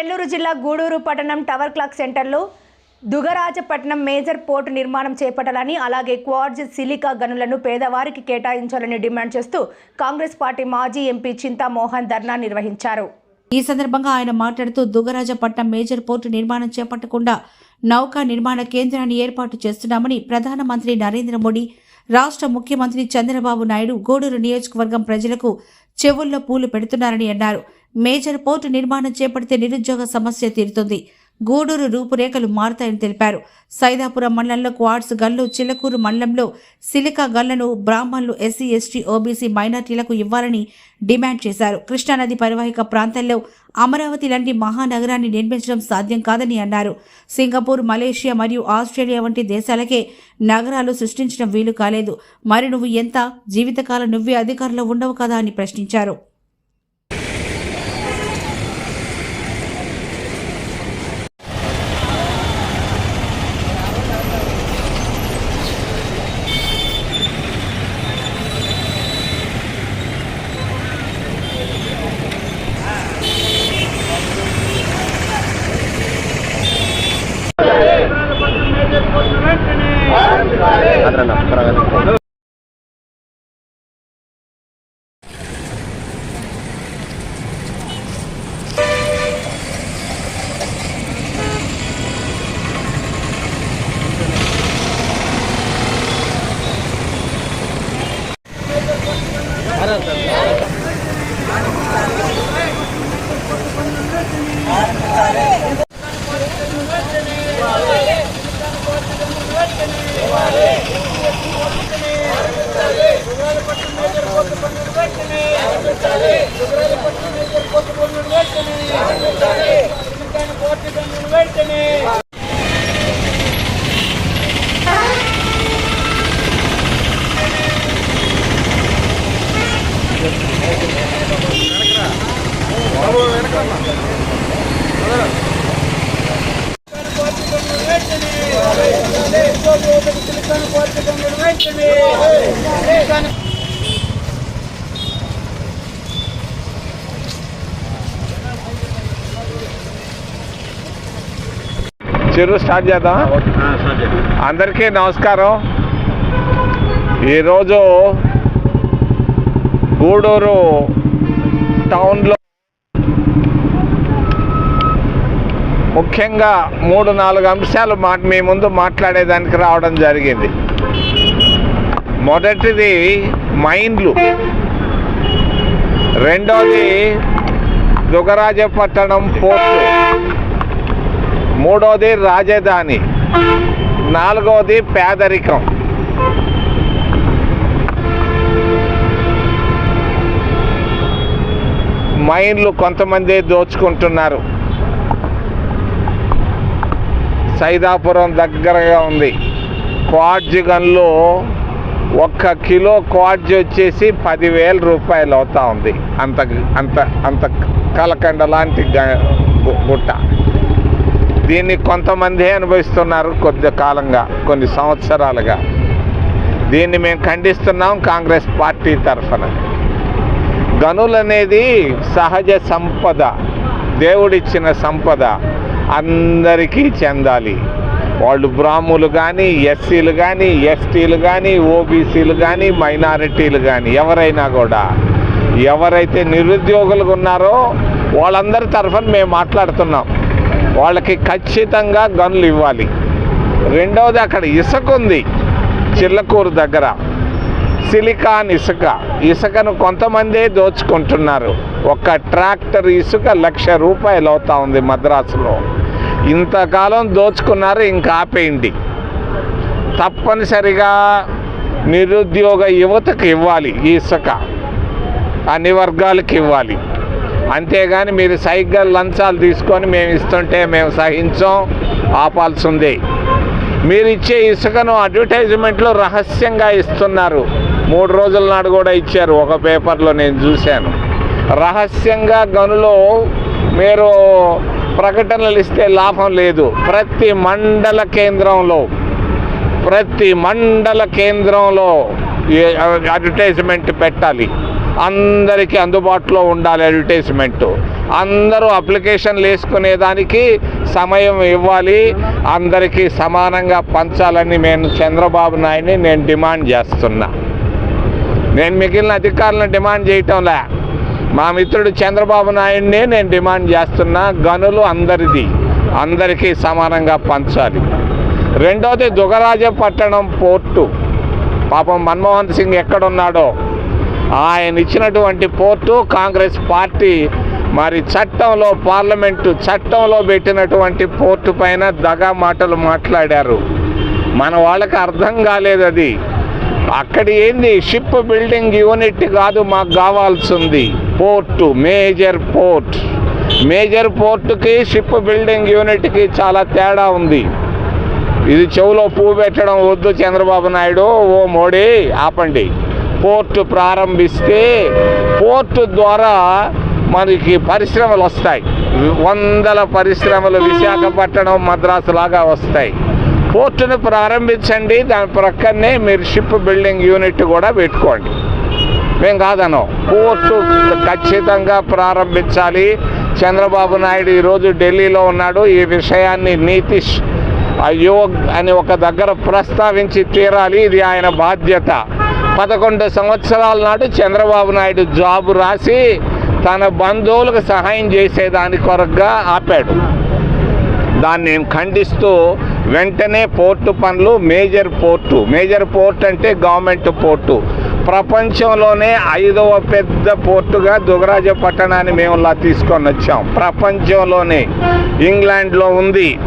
నెల్లూరు జిల్లా గూడూరు పట్టణం tower clock సెంటర్లో దుగరాజపట్నం మేజర్ పోర్టు నిర్మాణం చేపట్టాలని అలాగే క్వార్జ్ సిలికా గనులను పేదవారికి కేటాయించాలని డిమాండ్ చేస్తూ కాంగ్రెస్ పార్టీ మాజీ ఎంపీ చింతామోహన్ ధర్నా నిర్వహించారు. ఈ సందర్భంగా ఆయన మాట్లాడుతూ దుగరాజపట్నం మేజర్ పోర్టు నిర్మాణం చేపట్టకుండా నౌకా నిర్మాణ కేంద్రాన్ని ఏర్పాటు చేస్తున్నామని ప్రధానమంత్రి నరేంద్ర మోడీ రాష్ట్ర ముఖ్యమంత్రి చంద్రబాబు నాయుడు గూడూరు నియోజకవర్గం ప్రజలకు చెవుల్లో పూలు పెడుతున్నారని అన్నారు. మేజర్ పోర్టు నిర్మాణం చేపడితే నిరుద్యోగ సమస్య తీరుతుంది. గూడూరు రూపురేఖలు మారుతాయని తెలిపారు. సైదాపురం మండలంలో క్వార్ట్స్ గల్లు చిలకూరు మండలంలో సిలికా గల్లను బ్రాహ్మణులు ఎస్సీ ఎస్టీ ఓబీసీ మైనార్టీలకు ఇవ్వాలని డిమాండ్ చేశారు. కృష్ణానది పరివాహిక ప్రాంతాల్లో అమరావతి లాంటి మహానగరాన్ని నిర్మించడం సాధ్యం కాదని అన్నారు. సింగపూర్ మలేషియా మరియు ఆస్ట్రేలియా వంటి దేశాలకే నగరాలు సృష్టించడం వీలు కాలేదు. మరి నువ్వు ఎంత? జీవితకాలం నువ్వే అధికారంలో ఉండవు కదా అని ప్రశ్నించారు. అదన చెరువు స్టార్ట్ చేద్దాం. అందరికీ నమస్కారం. ఈరోజు గూడూరు టౌన్లో ముఖ్యంగా మూడు నాలుగు అంశాలు మా మీ ముందు మాట్లాడేదానికి రావడం జరిగింది. మొదటిది మైండ్లు. రెండోది దుగరాజపట్టణం పోర్టు. మూడోది రాజధాని. నాలుగోది పేదరికం. మైండ్లు కొంతమంది దోచుకుంటున్నారు. సైదాపురం దగ్గరగా ఉంది. క్వాడ్జిగన్లు ఒక్క కిలో క్వాడ్జ్ వచ్చేసి పదివేల రూపాయలు అవుతా ఉంది. అంత అంత అంత కలకండ లాంటి గుట్ట. దీన్ని కొంతమంది అనుభవిస్తున్నారు కొద్ది కాలంగా కొన్ని సంవత్సరాలుగా. దీన్ని మేము ఖండిస్తున్నాం కాంగ్రెస్ పార్టీ తరఫున. గనులు అనేది సహజ సంపద దేవుడిచ్చిన సంపద అందరికీ చెందాలి. వాళ్ళు బ్రాహ్ములు కానీ ఎస్సీలు కానీ ఎస్టీలు కానీ ఓబీసీలు కానీ మైనారిటీలు కానీ ఎవరైనా కూడా ఎవరైతే నిరుద్యోగులుగా ఉన్నారో వాళ్ళందరి తరఫున మేము మాట్లాడుతున్నాం. వాళ్ళకి ఖచ్చితంగా గనులు ఇవ్వాలి. రెండవది అక్కడ ఇసుక ఉంది చిల్లకూరు దగ్గర. సిలికాన్ ఇసుక. ఇసుకను కొంతమందే దోచుకుంటున్నారు. ఒక ట్రాక్టర్ ఇసుక లక్ష రూపాయలు అవుతా ఉంది మద్రాసులో. ఇంతకాలం దోచుకున్నారు ఇంకా ఆపేయండి. తప్పనిసరిగా నిరుద్యోగ యువతకు ఇవ్వాలి ఈ ఇసుక. అన్ని వర్గాలకు ఇవ్వాలి. అంతేగాని మీరు సైకిల్ లంచాలు తీసుకొని మేము ఇస్తుంటే మేము సహించం ఆపాల్సిందే. మీరు ఇచ్చే ఇసుకను అడ్వర్టైజ్మెంట్లో రహస్యంగా ఇస్తున్నారు. మూడు రోజుల నాడు కూడా ఇచ్చారు ఒక పేపర్లో నేను చూశాను. రహస్యంగా గనులో మీరు ప్రకటనలు ఇస్తే లాభం లేదు. ప్రతి మండల కేంద్రంలో ప్రతి మండల కేంద్రంలో అడ్వర్టైజ్మెంట్ పెట్టాలి. అందరికీ అందుబాటులో ఉండాలి అడ్వర్టైజ్మెంట్ అందరూ అప్లికేషన్లు వేసుకునేదానికి సమయం ఇవ్వాలి. అందరికీ సమానంగా పంచాలని నేను చంద్రబాబు నాయుడిని నేను డిమాండ్ చేస్తున్నా. నేను మిగిలిన అధికారులను డిమాండ్ చేయటంలే. మా మిత్రుడు చంద్రబాబు నాయుడినే నేను డిమాండ్ చేస్తున్నా గనులు అందరిది అందరికీ సమానంగా పంచాలి. రెండోది దుగరాజపట్టణం పోర్టు. పాపం మన్మోహన్ సింగ్ ఎక్కడున్నాడో? ఆయన ఇచ్చినటువంటి పోర్టు కాంగ్రెస్ పార్టీ మరి చట్టంలో పార్లమెంటు చట్టంలో పెట్టినటువంటి పోర్టు పైన దగా మాటలు మాట్లాడారు. మన వాళ్ళకి అర్థం కాలేదు అది. అక్కడ ఏంది? షిప్ బిల్డింగ్ యూనిట్ కాదు మాకు కావాల్సింది. Port major port. మేజర్ పోర్టుకి షిప్ బిల్డింగ్ యూనిట్కి చాలా తేడా ఉంది. ఇది చెవులో పువ్వు పెట్టడం వద్దు చంద్రబాబు నాయుడు. ఓ మోడీ ఆపండి. పోర్టు ప్రారంభిస్తే పోర్టు ద్వారా మనకి పరిశ్రమలు వస్తాయి. వందల పరిశ్రమలు విశాఖపట్నం మద్రాసు లాగా వస్తాయి. పోర్టును ప్రారంభించండి. దాని ప్రక్కనే మీరు షిప్ బిల్డింగ్ యూనిట్ కూడా పెట్టుకోండి. మేము కాదను. కోర్టు ఖచ్చితంగా ప్రారంభించాలి. చంద్రబాబు నాయుడు ఈరోజు ఢిల్లీలో ఉన్నాడు. ఈ విషయాన్ని నీతిష్ అయోగ్ అని ఒక దగ్గర ప్రస్తావించి తీరాలి. ఇది ఆయన బాధ్యత. పదకొండు సంవత్సరాల నాడు చంద్రబాబు నాయుడు జాబు రాసి తన బంధువులకు సహాయం చేసేదాని కొరకుగా ఆపాడు. దాన్ని నేను ఖండిస్తూ వెంటనే పోర్టు పనులు మేజర్ పోర్టు. మేజర్ పోర్ట్ అంటే గవర్నమెంట్ పోర్టు. ప్రపంచంలోనే ఐదవ పెద్ద పోర్టుగా దుగరాజ పట్టణాన్ని మేము ఇలా తీసుకొని వచ్చాం. ప్రపంచంలోనే ఇంగ్లాండ్లో ఉంది.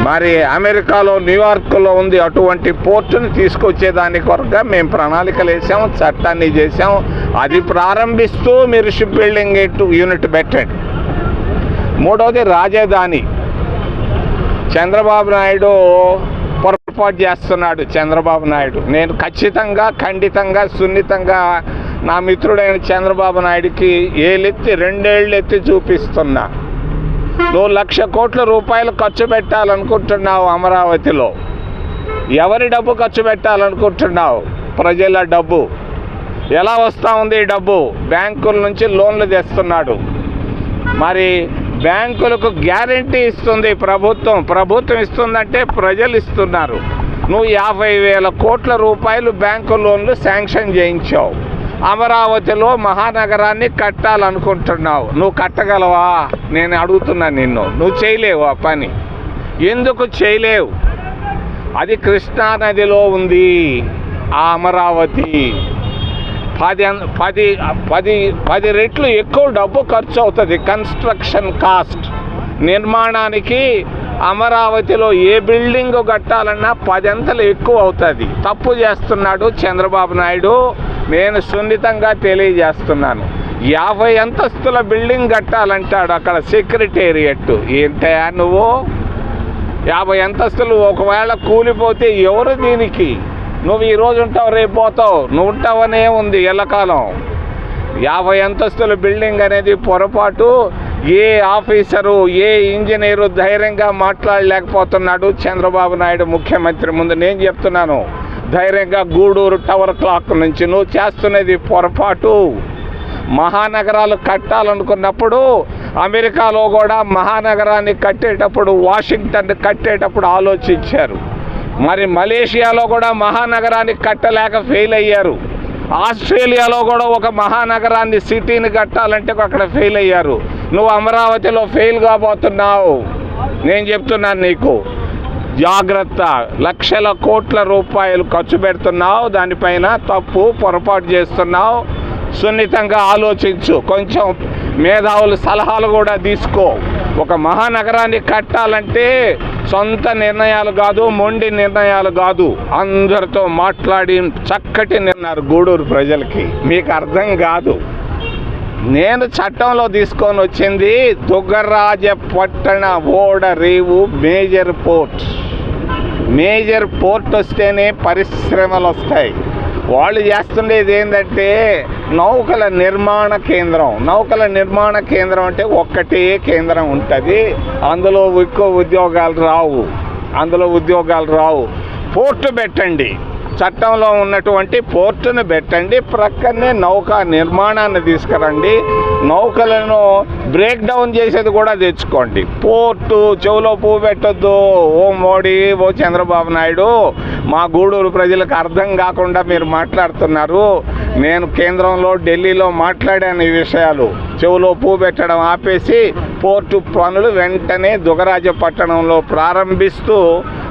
మరి అమెరికాలో న్యూయార్క్లో ఉంది. అటువంటి పోర్టుని తీసుకొచ్చేదాని కొరగా మేము ప్రణాళికలు వేసాం చట్టాన్ని చేసాం. అది ప్రారంభిస్తూ మీరు షిప్ బిల్డింగ్ యూనిట్ పెట్టండి. మూడవది రాజధాని. చంద్రబాబు నాయుడు ఏర్పాటు చేస్తున్నాడు చంద్రబాబు నాయుడు. నేను ఖచ్చితంగా ఖండితంగా సున్నితంగా నా మిత్రుడైన చంద్రబాబు నాయుడికి ఏలెత్తి రెండేళ్ళు ఎత్తి చూపిస్తున్నా. నువ్వు లక్ష కోట్ల రూపాయలు ఖర్చు పెట్టాలనుకుంటున్నావు అమరావతిలో. ఎవరి డబ్బు ఖర్చు పెట్టాలనుకుంటున్నావు? ప్రజల డబ్బు. ఎలా వస్తూ ఉంది ఈ డబ్బు? బ్యాంకుల నుంచి లోన్లు తెస్తున్నాడు. మరి బ్యాంకులకు గ్యారంటీ ఇస్తుంది ప్రభుత్వం. ప్రభుత్వం ఇస్తుందంటే ప్రజలు ఇస్తున్నారు. నువ్వు యాభై వేల కోట్ల రూపాయలు బ్యాంకు లోన్లు శాంక్షన్ చేయించావు. అమరావతిలో మహానగరాన్ని కట్టాలనుకుంటున్నావు. నువ్వు కట్టగలవా? నేను అడుగుతున్నా నిన్ను. నువ్వు చేయలేవు ఆ పని. ఎందుకు చేయలేవు? అది కృష్ణా నదిలో ఉంది. ఆ అమరావతి. పది పది పది పది రెట్లు ఎక్కువ డబ్బు ఖర్చు అవుతుంది. కన్స్ట్రక్షన్ కాస్ట్ నిర్మాణానికి అమరావతిలో ఏ బిల్డింగ్ కట్టాలన్నా పదంతలు ఎక్కువ అవుతుంది. తప్పు చేస్తున్నాడు చంద్రబాబు నాయుడు. నేను సున్నితంగా తెలియజేస్తున్నాను. యాభై అంతస్తుల బిల్డింగ్ కట్టాలంటాడు అక్కడ సెక్రటేరియట్. ఏంటయా నువ్వు? యాభై అంతస్తులు ఒకవేళ కూలిపోతే ఎవరు దీనికి? నువ్వు ఈ రోజు ఉంటావు రేపు పోతావు. నువ్వు ఉంటావనే ఉంది ఎల్లకాలం. యాభై అంతస్తుల బిల్డింగ్ అనేది పొరపాటు. ఏ ఆఫీసరు ఏ ఇంజనీరు ధైర్యంగా మాట్లాడలేకపోతున్నాడు చంద్రబాబు నాయుడు ముఖ్యమంత్రి ముందు. నేను చెప్తున్నాను ధైర్యంగా గూడూరు టవర్ క్లాక్ నుంచి నువ్వు చేస్తున్నది పొరపాటు. మహానగరాలు కట్టాలనుకున్నప్పుడు అమెరికాలో కూడా మహానగరాన్ని కట్టేటప్పుడు వాషింగ్టన్ కట్టేటప్పుడు ఆలోచించారు. మరి మలేషియాలో కూడా మహానగరాన్ని కట్టలేక ఫెయిల్ అయ్యారు. ఆస్ట్రేలియాలో కూడా ఒక మహానగరాన్ని సిటీని కట్టాలంటే అక్కడ ఫెయిల్ అయ్యారు. నువ్వు అమరావతిలో ఫెయిల్ కాబోతున్నావు. నేను చెప్తున్నాను నీకు. జాగ్రత్త. లక్షల కోట్ల రూపాయలు ఖర్చు పెడుతున్నావు. దానిపైన తప్పు పొరపాటు చేస్తున్నావు. సున్నితంగా ఆలోచించు. కొంచెం మేధావులు సలహాలు కూడా తీసుకో. ఒక మహానగరాన్ని కట్టాలంటే సొంత నిర్ణయాలు కాదు మొండి నిర్ణయాలు కాదు. అందరితో మాట్లాడి చక్కటి నిర్ణయాలు గూడూరు ప్రజలకి. మీకు అర్థం కాదు. నేను చట్టంలో తీసుకొని వచ్చింది దుగ్గరాజపట్టణ ఓడ రేవు మేజర్ పోర్ట్. మేజర్ పోర్ట్ వస్తేనే పరిశ్రమలు వస్తాయి. వాళ్ళు చేస్తుండేది ఏంటంటే నౌకల నిర్మాణ కేంద్రం. నౌకల నిర్మాణ కేంద్రం అంటే ఒక్కటే కేంద్రం ఉంటుంది. అందులో ఎక్కువ ఉద్యోగాలు రావు. అందులో ఉద్యోగాలు రావు. పోర్టు పెట్టండి. చట్టంలో ఉన్నటువంటి పోర్టును పెట్టండి ప్రక్కనే నౌక నిర్మాణాన్ని తీసుకురండి. నౌకలను బ్రేక్ డౌన్ చేసేది కూడా తెచ్చుకోండి. పోర్టు చెవులో పువ్వు పెట్టొద్దు. ఓ మోడీ ఓ చంద్రబాబు నాయుడు మా గూడూరు ప్రజలకు అర్థం కాకుండా మీరు మాట్లాడుతున్నారు. నేను కేంద్రంలో ఢిల్లీలో మాట్లాడాను ఈ విషయాలు. చెవులో పువ్వు పెట్టడం ఆపేసి పోర్టు పనులు వెంటనే దుగరాజ పట్టణంలో ప్రారంభిస్తూ